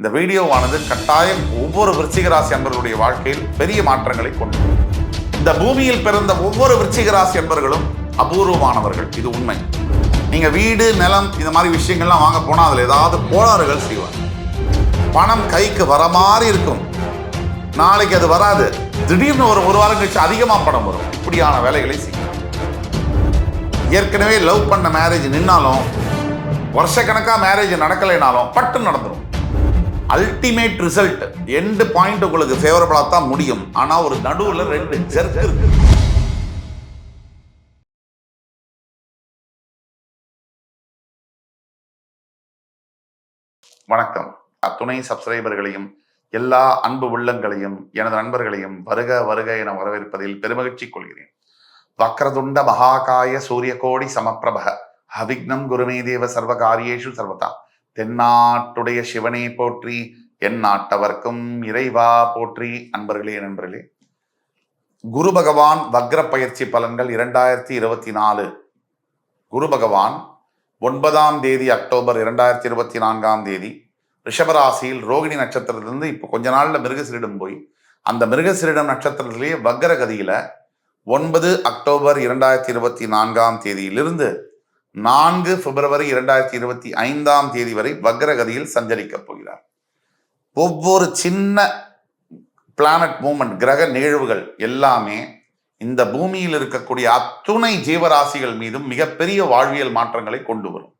இந்த வீடியோவானது கட்டாயம் ஒவ்வொரு விருச்சிக ராசி அன்பர்களுடைய வாழ்க்கையில் பெரிய மாற்றங்களை கொண்டு இந்த பூமியில் பிறந்த ஒவ்வொரு விருச்சிக ராசி அன்பர்களும் அபூர்வமானவர்கள். இது உண்மை. நீங்க வீடு நிலம் இந்த மாதிரி விஷயங்கள்லாம் வாங்க போனா அதில் ஏதாவது கோளாறுகள் செய்வாங்க. பணம் கைக்கு வர மாதிரி இருக்கும். நாளைக்கு அது வராது. திடீர்னு ஒரு ஒரு வாரம் கழிச்சு அதிகமாக பணம் வரும். இப்படியான வேலைகளை செய்யும் ஏற்கனவே லவ் பண்ண மேரேஜ் நின்னாலும் வருஷக்கணக்காக மேரேஜ் நடக்கலைனாலும் பட்டு நடந்துடும் அல்டிமேட் ரிசல்ட் எண்டு பாயிண்ட் உங்களுக்கு ஃபேவரபிளா தான் முடியும். ஆனா ஒரு நடுவுல ரெண்டு ஜெர்க் இருக்கு. வணக்கம். அத்துணை சப்ஸ்கிரைபர்களையும் எல்லா அன்பு உள்ளங்களையும் எனது நண்பர்களையும் வருக வருக என வரவேற்பதில் பெருமகிழ்ச்சி கொள்கிறேன். வக்ரதுண்ட மகாகாய சூரியகோடி சமப்பிரபக அவிக்னம் குருமே தேவ சர்வ காரியேஷு சர்வதா. தென்னாட்டுடைய சிவனை போற்றி என் நாட்டவர்க்கும் இறைவா போற்றி. அன்பர்களே நண்பர்களே குரு பகவான் வக்ர பயிற்சி பலன்கள் இரண்டாயிரத்தி இருபத்தி நாலு. குரு பகவான் ஒன்பதாம் தேதி அக்டோபர் இரண்டாயிரத்தி இருபத்தி நான்காம் தேதி ரிஷபராசியில் ரோகிணி நட்சத்திரத்திலிருந்து இப்போ கொஞ்ச நாள்ல மிருகசிரிடம் போய் அந்த மிருகசிரிடம் நட்சத்திரத்திலேயே வக்ரகதியில ஒன்பது அக்டோபர் இரண்டாயிரத்தி இருபத்தி நான்காம் தேதியிலிருந்து நான்கு பிப்ரவரி இரண்டாயிரத்தி இருபத்தி ஐந்தாம் தேதி வரை வக்ரகதியில் சஞ்சரிக்கப் போகிறார். ஒவ்வொரு சின்ன பிளானட் மூமெண்ட் கிரக நிகழ்வுகள் எல்லாமே இந்த பூமியில் இருக்கக்கூடிய அத்துணை ஜீவராசிகள் மீதும் மிகப்பெரிய வாழ்வியல் மாற்றங்களை கொண்டு வரும்.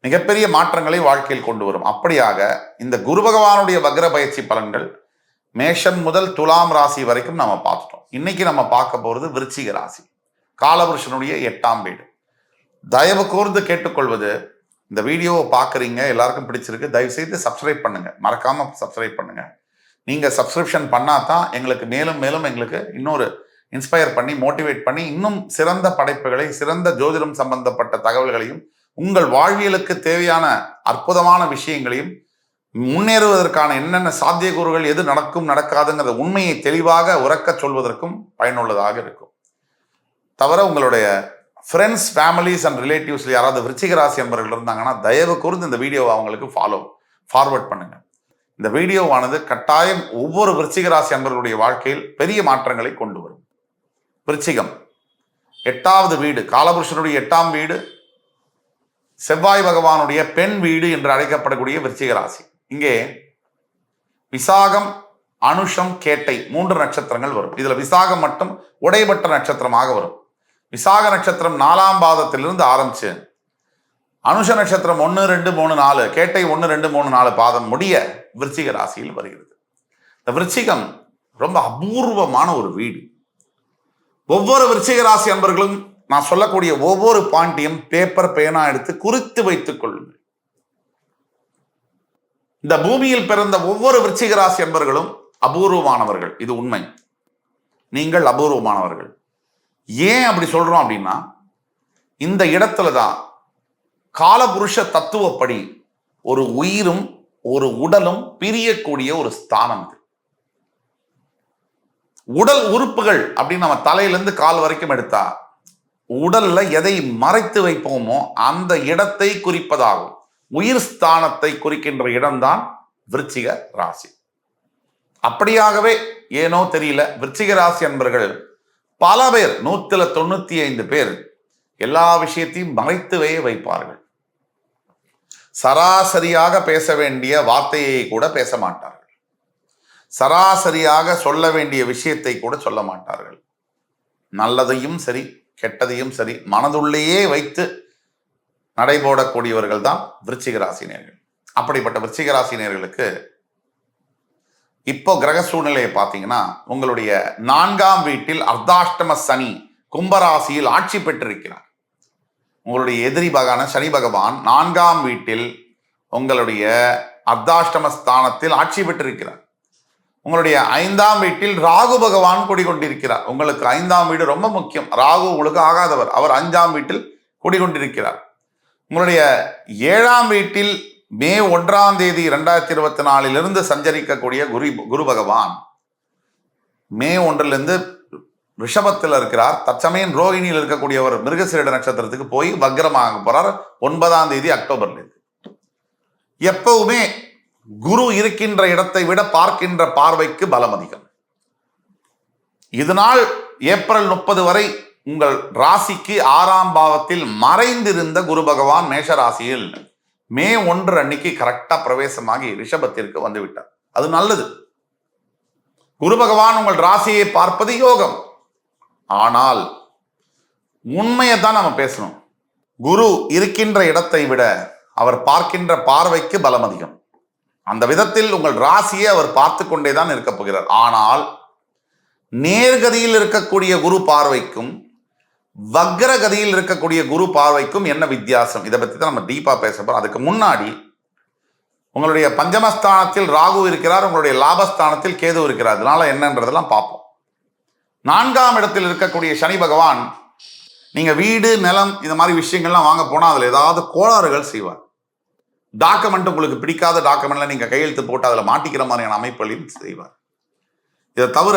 மிகப்பெரிய மாற்றங்களை வாழ்க்கையில் கொண்டு வரும். அப்படியாக இந்த குரு பகவானுடைய வக்ர பயிற்சி பலன்கள் மேஷம் முதல் துலாம் ராசி வரைக்கும் நம்ம பார்த்துட்டோம். இன்னைக்கு நம்ம பார்க்க போறது விருச்சிக ராசி. காலபுருஷனுடைய எட்டாம் வீடு. தயவு கூர்ந்து கேட்டுக்கொள்வது. இந்த வீடியோவை பார்க்குறீங்க எல்லாருக்கும் பிடிச்சிருக்கு தயவு செய்து சப்ஸ்கிரைப் பண்ணுங்க. மறக்காம சப்ஸ்கிரைப் பண்ணுங்க. நீங்க சப்ஸ்கிரிப்ஷன் பண்ணாதான் எங்களுக்கு மேலும் மேலும் எங்களுக்கு இன்னொரு இன்ஸ்பயர் பண்ணி மோட்டிவேட் பண்ணி இன்னும் சிறந்த படைப்புகளை சிறந்த ஜோதிடம் சம்பந்தப்பட்ட தகவல்களையும் உங்கள் வாழ்வியலுக்கு தேவையான அற்புதமான விஷயங்களையும் முன்னேறுவதற்கான என்னென்ன சாத்தியக்கூறுகள் எது நடக்கும் நடக்காதுங்கிற உண்மையை தெளிவாக உறக்கச் சொல்வதற்கும் பயனுள்ளதாக இருக்கும். தவிர உங்களுடைய ஃப்ரெண்ட்ஸ் ஃபேமிலிஸ் அண்ட் ரிலேட்டிவ்ஸ்ல யாராவது விருச்சிக ராசி என்பவர்கள் இருந்தாங்கன்னா தயவு கூர்ந்து இந்த வீடியோவை அவங்களுக்கு ஃபாலோ ஃபார்வர்ட் பண்ணுங்க. இந்த வீடியோவானது கட்டாயம் ஒவ்வொரு விருச்சிக ராசி அன்பர்களுடைய வாழ்க்கையில் பெரிய மாற்றங்களை கொண்டு வரும். விருச்சிகம். எட்டாவது வீடு. காலபுருஷனுடைய எட்டாம் வீடு. செவ்வாய் பகவானுடைய பெண் வீடு என்று அழைக்கப்படக்கூடிய விருச்சிக ராசி. இங்கே விசாகம் அனுஷம் கேட்டை மூன்று நட்சத்திரங்கள் வரும். இதுல விசாகம் மட்டும் உடைபட்ட நட்சத்திரமாக வரும். விசாக நட்சத்திரம் நாலாம் பாதத்திலிருந்து ஆரம்பிச்சு. அனுஷ நட்சத்திரம் ஒன்று ரெண்டு மூணு நாலு கேட்டை ஒன்று ரெண்டு மூணு நாலு பாதம் முடிய விருச்சிக ராசியில் வருகிறது. இந்த விருச்சிகம் ரொம்ப அபூர்வமான ஒரு வீடு. ஒவ்வொரு விருச்சிக ராசி அன்பர்களும் நான் சொல்லக்கூடிய ஒவ்வொரு பாயிண்டையும் பேப்பர் பேனா எடுத்து குறித்து வைத்துக் கொள்ளுங்கள். இந்த பூமியில் பிறந்த ஒவ்வொரு விருச்சிக ராசி அன்பர்களும் அபூர்வமானவர்கள். இது உண்மை. நீங்கள் அபூர்வமானவர்கள். ஏன் அப்படி சொல்றோம் அப்படின்னா இந்த இடத்துல தான் காலபுருஷ தத்துவப்படி ஒரு உயிரும் ஒரு உடலும் பிரியக்கூடிய ஒரு ஸ்தானம் இது. உடல் உறுப்புகள் அப்படின்னு நம்ம தலையிலேருந்து கால் வரைக்கும் எடுத்தா உடல்ல எதை மறைத்து வைப்போமோ அந்த இடத்தை குறிப்பதாகும். உயிர் ஸ்தானத்தை குறிக்கின்ற இடம்தான் விருச்சிக ராசி. அப்படியாகவே ஏனோ தெரியல விருச்சிக ராசி என்பர்கள் பல பேர் நூத்துல தொண்ணூத்தி ஐந்து பேர் எல்லா விஷயத்தையும் மறைத்துவே வைப்பார்கள். சராசரியாக பேச வேண்டிய வார்த்தையை கூட பேச மாட்டார்கள். சராசரியாக சொல்ல வேண்டிய விஷயத்தை கூட சொல்ல மாட்டார்கள். நல்லதையும் சரி கெட்டதையும் சரி மனதுள்ளேயே வைத்து நடைபோடக்கூடியவர்கள் தான் விருச்சிக ராசினியர்கள் அப்படிப்பட்ட விருச்சிக ராசினியர்களுக்கு இப்போ கிரக சூழ்நிலையை பார்த்தீங்கன்னா உங்களுடைய நான்காம் வீட்டில் அர்த்தாஷ்டம சனி கும்பராசியில் ஆட்சி பெற்றிருக்கிறார். உங்களுடைய எதிரி பகவான சனி பகவான் நான்காம் வீட்டில் உங்களுடைய அர்த்தாஷ்டம ஸ்தானத்தில் ஆட்சி பெற்றிருக்கிறார். உங்களுடைய ஐந்தாம் வீட்டில் ராகு பகவான் குடிகொண்டிருக்கிறார். உங்களுக்கு ஐந்தாம் வீடு ரொம்ப முக்கியம். ராகு உங்களுக்கு ஆகாதவர். அவர் அஞ்சாம் வீட்டில் குடிகொண்டிருக்கிறார். உங்களுடைய ஏழாம் வீட்டில் மே ஒன்றாம் தேதி இரண்டாயிரத்தி இருபத்தி நாலிலிருந்து சஞ்சரிக்கக்கூடிய குரு குரு பகவான். மே ஒன்றிலிருந்து ரிஷபத்தில் இருக்கிறார். தற்சமயம் ரோகிணியில் இருக்கக்கூடியவர் மிருகசீரட நட்சத்திரத்துக்கு போய் வக்ரமாக போறார். ஒன்பதாம் தேதி அக்டோபர்ல இருந்து எப்பவுமே குரு இருக்கின்ற இடத்தை விட பார்க்கின்ற பார்வைக்கு பலம் அதிகம். இதனால் ஏப்ரல் முப்பது வரை உங்கள் ராசிக்கு ஆறாம் பாவத்தில் மறைந்திருந்த குரு பகவான் மேஷ ராசியில் மே ஒன்று அன்னைக்கு கரெக்டா பிரவேசமாகி ரிஷபத்திற்கு வந்து விட்டார் அது நல்லது. குரு பகவான் உங்கள் ராசியை பார்ப்பது யோகம். ஆனால் உண்மையை தான் நம்ம பேசணும். குரு இருக்கின்ற இடத்தை விட அவர் பார்க்கின்ற பார்வைக்கு பலம் அதிகம். அந்த விதத்தில் உங்கள் ராசியை அவர் பார்த்து கொண்டே தான் இருக்கப் போகிறார். ஆனால் நேர்கதியில் இருக்கக்கூடிய குரு பார்வைக்கும் வக்ரகதியில் இருக்கக்கூடிய குரு பார்வைக்கும் என்ன வித்தியாசம்? இதை பற்றி தான் நம்ம டீப்பாக பேச போகிறோம் அதுக்கு முன்னாடி உங்களுடைய பஞ்சமஸ்தானத்தில் ராகு இருக்கிறார் உங்களுடைய லாபஸ்தானத்தில் கேது இருக்கிறார். அதனால என்னன்றதெல்லாம் பார்ப்போம். நான்காம் இடத்தில் இருக்கக்கூடிய சனி பகவான் நீங்கள் வீடு நிலம் இந்த மாதிரி விஷயங்கள்லாம் வாங்க போனால் அதில் ஏதாவது கோளாறுகள் செய்வார். டாக்குமெண்ட் உங்களுக்கு பிடிக்காத டாக்குமெண்ட்ல நீங்கள் கையெழுத்து போட்டு அதில் மாட்டிக்கிற மாதிரியான அமைப்புகளையும் செய்வார். இதை தவிர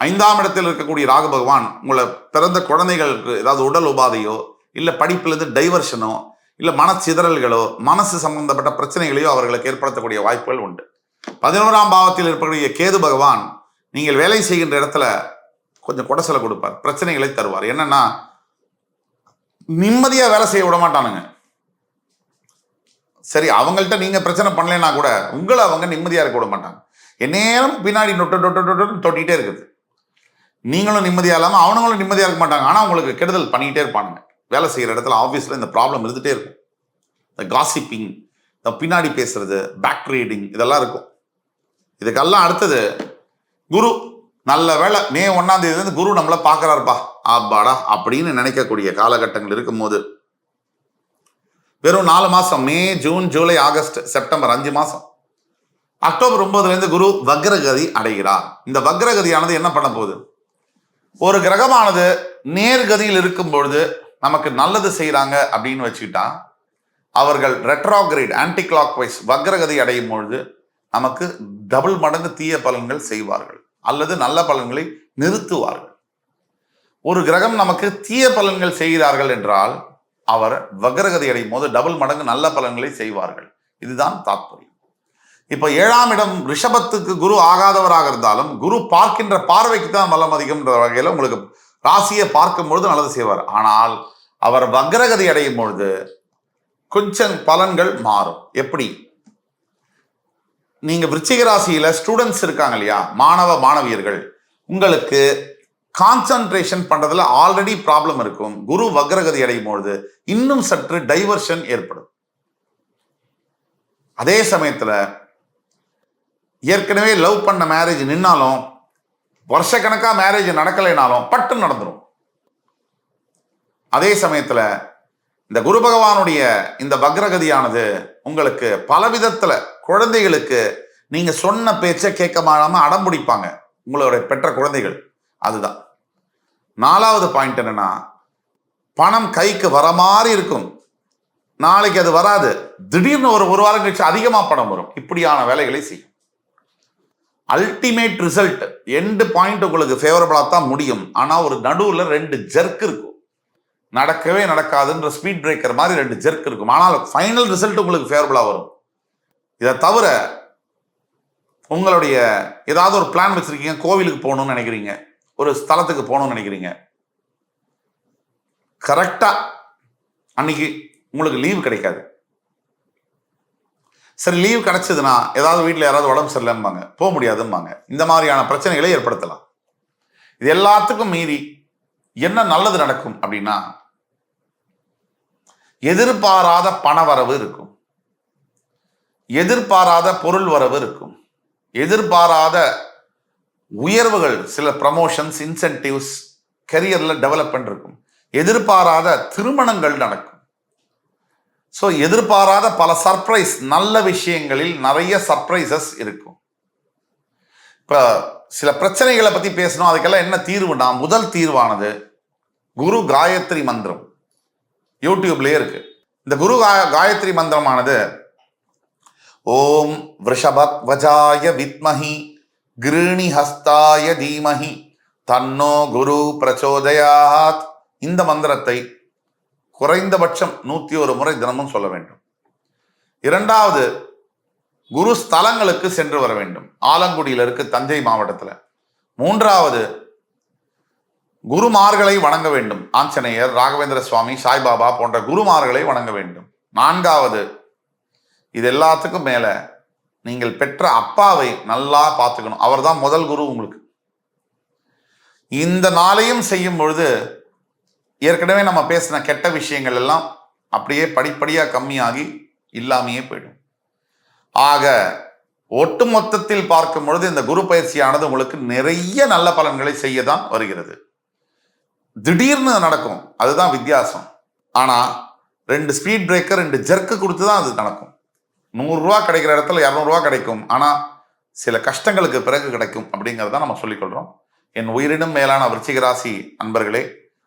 ஐந்தாம் இடத்தில் இருக்கக்கூடிய ராகு பகவான் உங்களை பிறந்த குழந்தைகளுக்கு ஏதாவது உடல் உபாதையோ இல்லை படிப்பிலிருந்து டைவர்ஷனோ இல்லை மனச்சிதறல்களோ மனசு சம்பந்தப்பட்ட பிரச்சனைகளையோ அவர்களுக்கு ஏற்படுத்தக்கூடிய வாய்ப்புகள் உண்டு. பதினோராம் பாவத்தில் இருக்கக்கூடிய கேது பகவான் நீங்கள் வேலை செய்கின்ற இடத்துல கொஞ்சம் குடசலை கொடுப்பார் பிரச்சனைகளை தருவார். என்னன்னா நிம்மதியாக வேலை செய்ய விட மாட்டானுங்க. சரி அவங்கள்ட்ட நீங்க பிரச்சனை பண்ணலைன்னா கூட உங்களை அவங்க நிம்மதியாக இருக்க விட மாட்டாங்க. எந்நேரம் பின்னாடி நொட்டு நொட்டு நொட்டு தொட்டிகிட்டே இருக்குது. நீங்களும் நிம்மதியாக இல்லாமல் அவனுங்களும் நிம்மதியாக இருக்க மாட்டாங்க. ஆனால் உங்களுக்கு கெடுதல் பண்ணிக்கிட்டே இருப்பானுங்க. வேலை செய்கிற இடத்துல ஆஃபீஸில் இந்த ப்ராப்ளம் இருந்துகிட்டே இருக்கும். இந்த காசிப்பிங் இந்த பின்னாடி பேசுறது பேக் ரீடிங் இதெல்லாம் இருக்கும். இதுக்கெல்லாம் அடுத்தது குரு நல்ல வேலை மே ஒன்னாம் தேதி குரு நம்மளை பார்க்குறாருப்பா. ஆப்பாடா அப்படின்னு நினைக்கக்கூடிய காலகட்டங்கள் இருக்கும்போது வெறும் நாலு மாதம் May June July August September அஞ்சு மாதம் அக்டோபர் ஒன்பதுலேருந்து குரு வக்ரகதி அடைகிறார். இந்த வக்ரகதியானது என்ன பண்ண போகுது? ஒரு கிரகமானது நேர்கதியில் இருக்கும் பொழுது நமக்கு நல்லது செய்கிறாங்க அப்படின்னு வச்சுக்கிட்டா அவர்கள் ரெட்ராகிரேட் ஆன்டி கிளாக் வைஸ் வக்ரகதி அடையும் பொழுது நமக்கு டபுள் மடங்கு தீய பலன்கள் செய்வார்கள். அல்லது நல்ல பலன்களை நிறுத்துவார்கள். ஒரு கிரகம் நமக்கு தீய பலன்கள் செய்கிறார்கள் என்றால் அவர் வக்ரகதி அடையும் போது டபுள் மடங்கு நல்ல பலன்களை செய்வார்கள். இதுதான் தாத்பரியம் இப்போ ஏழாம் இடம் ரிஷபத்துக்கு குரு ஆகாதவராக இருந்தாலும் குரு பார்க்கின்ற பார்வைக்கு தான் பலம் அதிகம்ன்ற வகையில் உங்களுக்கு ராசியை பார்க்கும் பொழுது நல்லது செய்வார். ஆனால் அவர் வக்ரகதி அடையும் பொழுது கொஞ்சம் பலன்கள் மாறும். எப்படி? நீங்கள் விருச்சிக ராசியில் ஸ்டூடெண்ட்ஸ் இருக்காங்க இல்லையா? மாணவ மாணவியர்கள். உங்களுக்கு கான்சன்ட்ரேஷன் பண்ணுறதுல ஆல்ரெடி ப்ராப்ளம் இருக்கும். குரு வக்ரகதி அடையும் பொழுது இன்னும் சற்று டைவர்ஷன் ஏற்படும். அதே சமயத்தில் ஏற்கனவே லவ் பண்ண மேரேஜ் நின்னாலும் வருஷக்கணக்காக மேரேஜ் நடக்கலைனாலும் பட்டு நடந்துடும் அதே சமயத்தில் இந்த குரு பகவானுடைய இந்த வக்ரகதியானது உங்களுக்கு பல விதத்தில் குழந்தைகளுக்கு நீங்கள் சொன்ன பேச்சை கேட்க மாடாமல் அடம் பிடிப்பாங்க. உங்களுடைய பெற்ற குழந்தைகள். அதுதான். நாலாவது பாயிண்ட் என்னன்னா பணம் கைக்கு வர மாதிரி இருக்கும். நாளைக்கு அது வராது. திடீர்னு ஒரு ஒரு வாரம் கழிச்சு அதிகமாக பணம் வரும். இப்படியான வேலைகளை செய்யும். அல்டிமேட் ரிசல்ட் எண்டு பாயிண்ட் உங்களுக்கு ஃபேவரபிளாக தான் முடியும். ஆனால் ஒரு நடுவில் ரெண்டு ஜெர்க் இருக்கும். நடக்கவே நடக்காதுன்ற ஸ்பீட் பிரேக்கர் மாதிரி ரெண்டு ஜெர்க் இருக்கும். ஆனால் ஃபைனல் ரிசல்ட் உங்களுக்கு ஃபேவரபிளாக வரும். இதை தவிர உங்களுடைய ஏதாவது ஒரு பிளான் வச்சுருக்கீங்க கோவிலுக்கு போகணும்னு நினைக்கிறீங்க ஒரு ஸ்தலத்துக்கு போகணும்னு நினைக்கிறீங்க. கரெக்டாக அன்னைக்கு உங்களுக்கு லீவு கிடைக்காது. சரி லீவ் கிடைச்சதுன்னா ஏதாவது வீட்டில் யாராவது உடம்பு சரியில்லைம்பாங்க போக முடியாதும்பாங்க. இந்த மாதிரியான பிரச்சனைகளை ஏற்படுத்தலாம். இது எல்லாத்துக்கும் மீறி என்ன நல்லது நடக்கும் அப்படின்னா எதிர்பாராத பண வரவு இருக்கும். எதிர்பாராத பொருள் வரவு இருக்கும். எதிர்பாராத உயர்வுகள் சில ப்ரமோஷன்ஸ் இன்சென்டிவ்ஸ் கெரியரில் டெவலப்மெண்ட் இருக்கும். எதிர்பாராத திருமணங்கள் நடக்கும். ஸோ எதிர்பாராத பல சர்ப்ரைஸ் நல்ல விஷயங்களில் நிறைய சர்ப்ரைசஸ் இருக்கும். இப்போ சில பிரச்சனைகளை பற்றி பேசணும் அதுக்கெல்லாம் என்ன தீர்வுனா முதல் தீர்வானது குரு காயத்ரி மந்திரம். யூடியூப்லேயே இருக்கு. இந்த குரு காயத்ரி மந்திரமானது ஓம் வஜாய வித்மஹி கிருணி ஹஸ்தாய தீமஹி தன்னோ குரு பிரச்சோதயாத். இந்த மந்திரத்தை குறைந்தபட்சம் நூத்தி ஒரு முறை தினமும் சொல்ல வேண்டும். இரண்டாவது குரு ஸ்தலங்களுக்கு சென்று வர வேண்டும். ஆலங்குடியில் இருக்கு தஞ்சை மாவட்டத்தில். மூன்றாவது குருமார்களை வணங்க வேண்டும். ஆஞ்சநேயர் ராகவேந்திர சுவாமி சாய்பாபா போன்ற குருமார்களை வணங்க வேண்டும். நான்காவது இது எல்லாத்துக்கும் மேல நீங்கள் பெற்ற அப்பாவை நல்லா பார்த்துக்கணும். அவர்தான் முதல் குரு உங்களுக்கு. இந்த நாளையும் செய்யும் பொழுது ஏற்கனவே நம்ம பேசின கெட்ட விஷயங்கள் எல்லாம் அப்படியே படிப்படியாக கம்மியாகி இல்லாமையே போயிடும். ஆக ஒட்டுமொத்தத்தில் பார்க்கும் பொழுது இந்த குரு பயிற்சியானது உங்களுக்கு நிறைய நல்ல பலன்களை செய்ய தான் வருகிறது. திடீர்னு நடக்கும். அதுதான் வித்தியாசம். ஆனால் ரெண்டு ஸ்பீட் பிரேக்கர் ரெண்டு ஜெர்க்கு கொடுத்து தான் அது நடக்கும். நூறுரூவா கிடைக்கிற இடத்துல இரநூறுவா கிடைக்கும். ஆனால் சில கஷ்டங்களுக்கு பிறகு கிடைக்கும் அப்படிங்கிறத நம்ம சொல்லிக்கொள்கிறோம் என் உயிரினும் மேலான விருச்சிகராசி அன்பர்களே